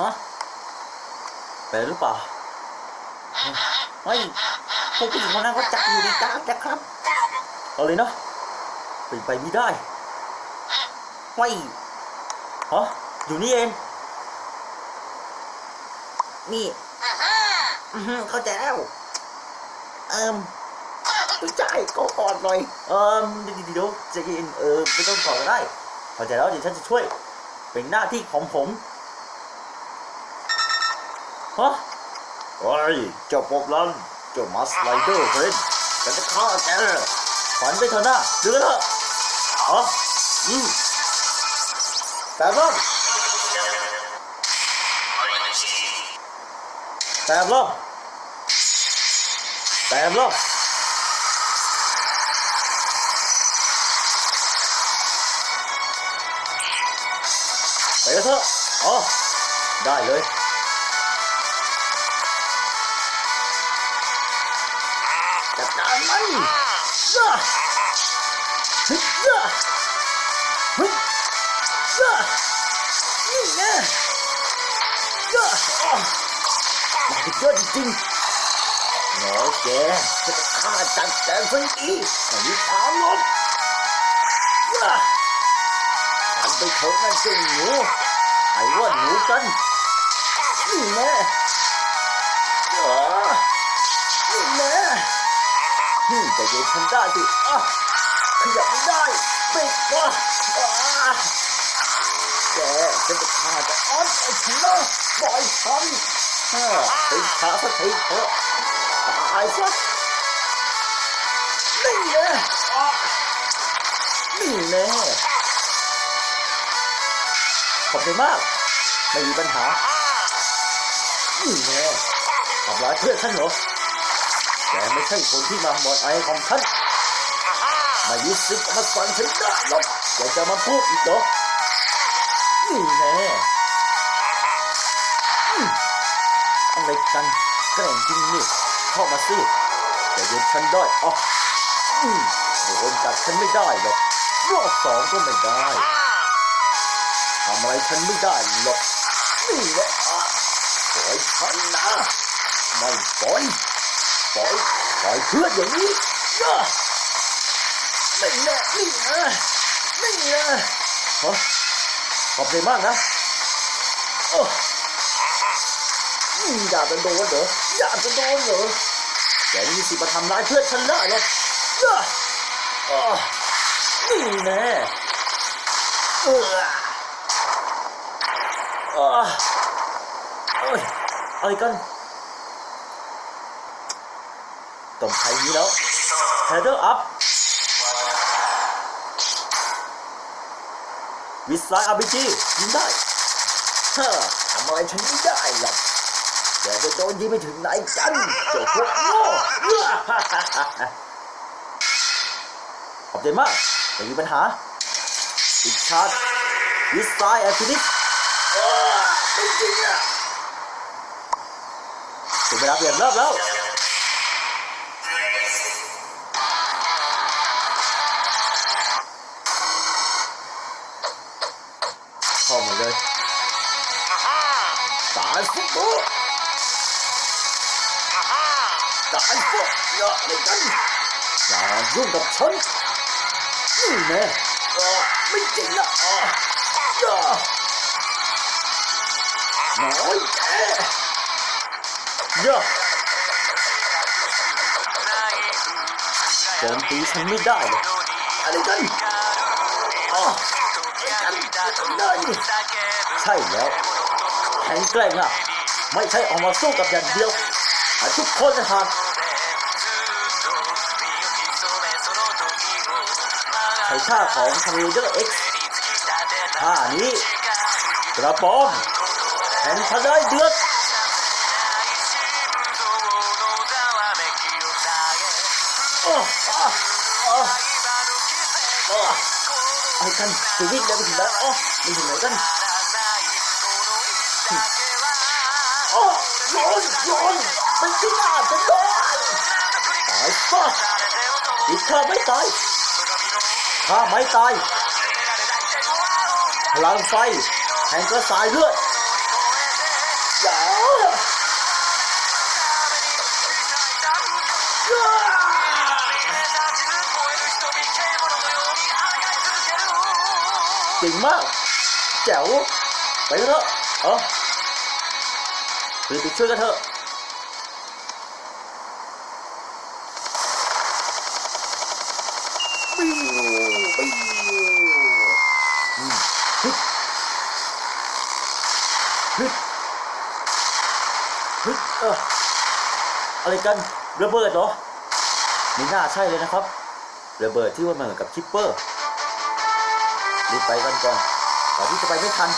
ฮะเป็นหรือเปล่าเฮ้ยพวกผู้หญิงคนนั้นเขาจับอยู่ในการดนะครับเอาเลยเนาะเป็นไปไม่ได้เฮ้ยฮะอยู่นี่เองนี่เข้าใจแล้วเอิมไม่ใช่ก็กอดหน่อย เอิมเดี๋ยวเดี๋ยวใจะเย็นเออไม่ต้องกอดก็ได้เข้าใจแล้วเดี๋ยวฉันจะช่วย เป็นหน้าที่ของผม ฮะโอ้ยเจ้าปอบลันเจ้ามัสไลเดอร์เฟรนฉันจะฆ่าแกฝันไปเถอะนะเดือดเถอะอ๋ออืมแต่รอบแต่รอบแต่รอบไปเถอะอ๋อได้เลย ยอะจริงหนอแกจะฆ่าจัดแกซะอีกไม่มีทางหรอกย่าฉันไปเถอะนั่นเจ้าหนูไอ้ว่าหนูกันนี่แน่ย่านี่แน่นี่แต่เย็นฉันได้สิอะขยับไม่ได้ปิดวะอะแกจะฆ่าจะอ้อนไอ้ฉันนะปล่อยฉัน ฮ่าไปช้าสักทีเถอะตายซะนี่แน่นี่แน่ขอบใจมาก ไม่มีปัญหานี่แน่ทำร้ายเพื่อนฉันเหรอแกไม่ใช่คนที่มาหมดไอของฉันมายึดสิทธิ์มาสั่งฉันได้หรอกแกจะมาพูดอีกเหรอนี่แน่ กันแกล้งจริงนี่เข้ามาสิแต่เย็นฉันได้อ๋ออืมโดนจับฉันไม่ได้หรอกรอบสองก็ไม่ได้ทำอะไรฉันไม่ได้หรอกนี่แหละปล่อยฉันนะไม่ปล่อยปล่อยปล่อยเพื่อนอย่างนี้ย่านี่แน่นี่นะนี่นะฮะขอบใจมากนะโอ้ อืมอยากจะโดนเหรออยากจะโดนเหรอแกไม่มีสิทธิ์มาทำร้ายเพื่อนฉันได้หรอกย่าอ่านี่แน่เอออ่าเอ้ยอะไรกันต้องใช้นี้แล้ว header up วิสไลอาร์บีจียิงได้ฮ่าทำอะไรฉันไม่ได้หรอก แกจะโดนยิงไปถึงไหนกันเจ้าพวกโง่ขอบใจมากไม่มีปัญหาอีกชาร์จวิสไซแอคทิวิสไม่จริงอะถึงเวลาเปลี่ยนรอบแล้วเข้ามาเลยตายฟุต บอลตายพวกอย่าอะไรกันอย่ายุ่งกับฉัน นี่แน่อ่าไม่จริงนะอ่าอย่าน้อยแกอย่าโจมตีฉันไม่ได้เลยอะไรกันอ่ากันได้นี่ใช่แล้วแข็งแกร่งอะ ไม่ใช่ออกมาสู้กับอย่างเดียวอะทุกคนนะครับ ใช้ท่าของทางเดอร์เอ็กซ์ท่านี้กระป๋อมแข่งทะเลเดือดอ้ออ้ออ้ออ้อไอ้กันจะวิ่งได้ไปถึงไหนอ้อไปถึงไหนกันอ้อโยนโยนไปที่หน้าจะโดนตายซะอีกข้าไม่ตาย ถ้าไม่ตายพลังไฟแห่งกระสายเลือดจริงมาก แจ๋ว ไปเถอะเออหรือไปช่วยกันเถอะวิ่ ฮึดฮึดฮึดเอออะไรกันระเบิดเหรอไม่น่าใช่เลยนะครับระเบิดที่ว่ามันเหมือนกับคิปเปอร์รีบไปกันก่อนก่อนที่จะไปไม่ทัน